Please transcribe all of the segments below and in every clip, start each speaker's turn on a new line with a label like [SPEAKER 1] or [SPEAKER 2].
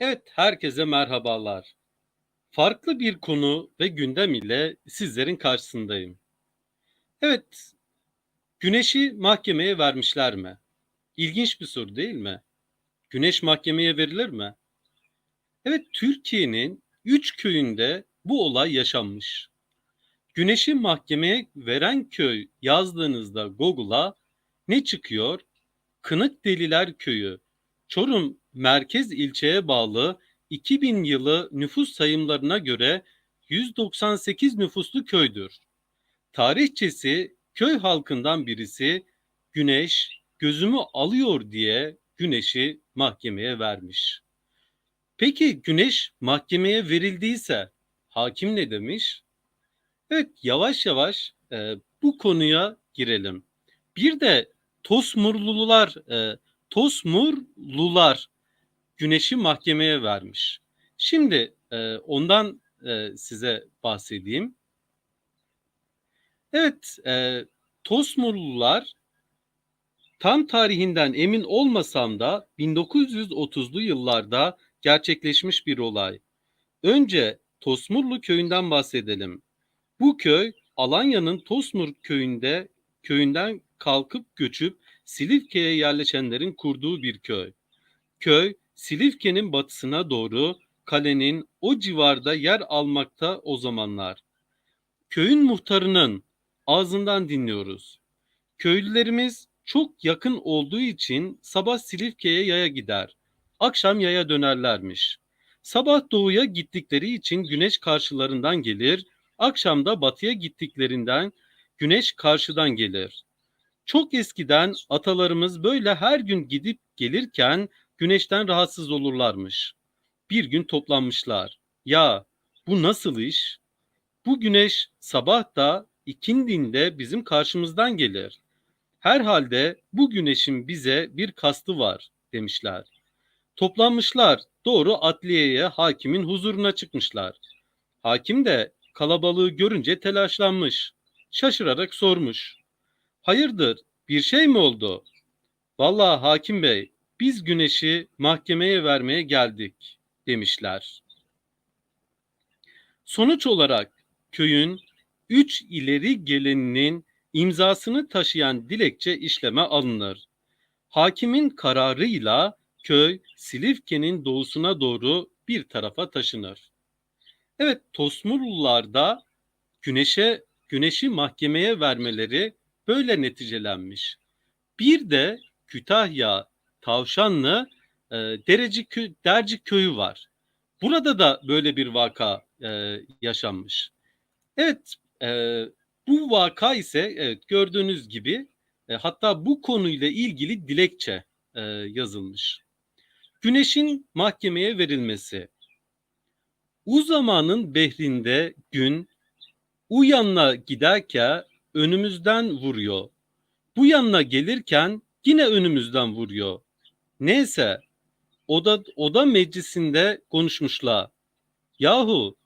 [SPEAKER 1] Evet, herkese merhabalar. Farklı bir konu ve gündem ile sizlerin karşısındayım. Evet, güneşi mahkemeye vermişler mi? İlginç bir soru değil mi? Güneş mahkemeye verilir mi? Evet, Türkiye'nin 3 köyünde bu olay yaşanmış. Güneşi mahkemeye veren köy yazdığınızda Google'a ne çıkıyor? Kınık Deliler Köyü, Çorum merkez ilçeye bağlı 2000 yılı nüfus sayımlarına göre 198 nüfuslu köydür. Tarihçesi köy halkından birisi Güneş gözümü alıyor diye Güneş'i mahkemeye vermiş. Peki Güneş mahkemeye verildiyse hakim ne demiş? Evet yavaş yavaş e, bu konuya girelim. Bir de Tosmurlular, e, Tosmurlular Güneş'i mahkemeye vermiş. Şimdi e, ondan e, size bahsedeyim. Evet, e, Tosmurlular tam tarihinden emin olmasam da 1930'lu yıllarda gerçekleşmiş bir olay. Önce Tosmurlu köyünden bahsedelim. Bu köy Alanya'nın Tosmur köyünde köyünden kalkıp göçüp Silifke'ye yerleşenlerin kurduğu bir köy. Köy Silifke'nin batısına doğru kalenin o civarda yer almakta o zamanlar. Köyün muhtarının ağzından dinliyoruz. Köylülerimiz çok yakın olduğu için sabah Silifke'ye yaya gider. Akşam yaya dönerlermiş. Sabah doğuya gittikleri için güneş karşılarından gelir, akşam da batıya gittiklerinden güneş karşıdan gelir. Çok eskiden atalarımız böyle her gün gidip gelirken güneşten rahatsız olurlarmış. Bir gün toplanmışlar. Ya bu nasıl iş? Bu güneş sabah da ikindinde bizim karşımızdan gelir. Herhalde bu güneşin bize bir kastı var demişler. Toplanmışlar doğru adliyeye hakimin huzuruna çıkmışlar. Hakim de kalabalığı görünce telaşlanmış. Şaşırarak sormuş. Hayırdır bir şey mi oldu? Vallahi hakim bey biz güneşi mahkemeye vermeye geldik demişler. Sonuç olarak köyün üç ileri geleninin imzasını taşıyan dilekçe işleme alınır. Hakimin kararıyla köy Silifke'nin doğusuna doğru bir tarafa taşınır. Evet Tosmurlularda güneşe güneşi mahkemeye vermeleri böyle neticelenmiş. Bir de Kütahya Tavşanlı e, Dereci Kö Dercik köyü var. Burada da böyle bir vaka e, yaşanmış. Evet, e, bu vaka ise evet, gördüğünüz gibi e, hatta bu konuyla ilgili dilekçe e, yazılmış. Güneşin mahkemeye verilmesi. U zamanın behrinde gün u yanına giderken önümüzden vuruyor. Bu yanına gelirken yine önümüzden vuruyor. Neyse oda, oda meclisinde konuşmuşlar. Yahu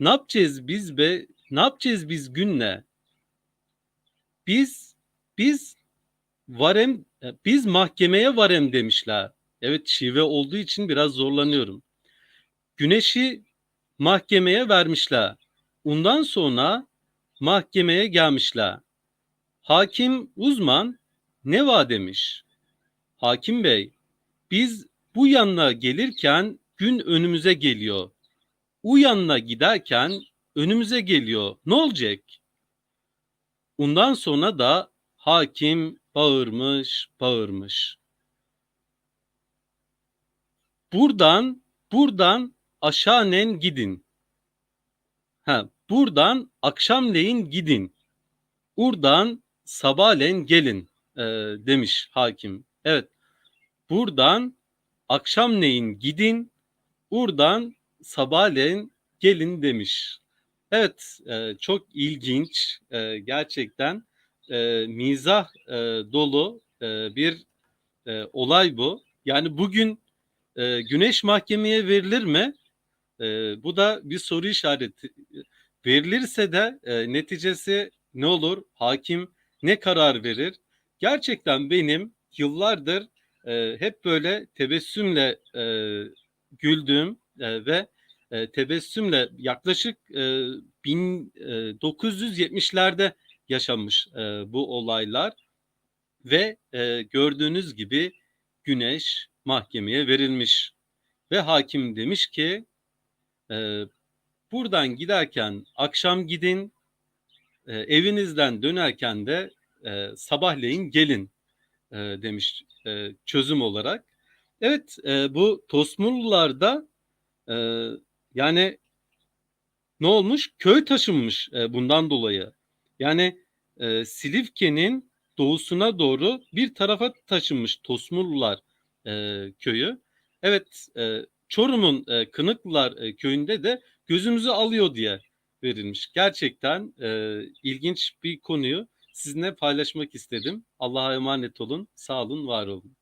[SPEAKER 1] ne yapacağız biz be? Ne yapacağız biz günle? Biz biz varem biz mahkemeye varem demişler. Evet şive olduğu için biraz zorlanıyorum. Güneşi mahkemeye vermişler. Ondan sonra mahkemeye gelmişler. Hakim uzman ne va demiş. Hakim bey biz bu yanına gelirken gün önümüze geliyor. U yanına giderken önümüze geliyor. Ne olacak? Ondan sonra da hakim bağırmış, bağırmış. Buradan, buradan aşağınen gidin. Ha, buradan akşamleyin gidin. Buradan sabahleyin gelin e, demiş hakim. Evet, buradan akşamleyin gidin, buradan sabahleyin gelin demiş. Evet, e, çok ilginç, e, gerçekten e, mizah e, dolu e, bir e, olay bu. Yani bugün e, güneş mahkemeye verilir mi? E, bu da bir soru işareti. Verilirse de e, neticesi ne olur? Hakim ne karar verir? Gerçekten benim yıllardır e, hep böyle tebessümle e, güldüğüm e, ve e, tebessümle yaklaşık e, 1970'lerde yaşanmış e, bu olaylar. Ve e, gördüğünüz gibi Güneş mahkemeye verilmiş. Ve hakim demiş ki e, buradan giderken akşam gidin e, evinizden dönerken de e, sabahleyin gelin e, demiş e, çözüm olarak. Evet e, bu Tosmurlularda e, yani ne olmuş? Köy taşınmış e, bundan dolayı. Yani e, Silifke'nin doğusuna doğru bir tarafa taşınmış Tosmurlular e, köyü. Evet e, Çorum'un e, Kınıklılar e, köyünde de gözümüzü alıyor diye verilmiş. Gerçekten e, ilginç bir konuyu sizinle paylaşmak istedim. Allah'a emanet olun. Sağ olun, var olun.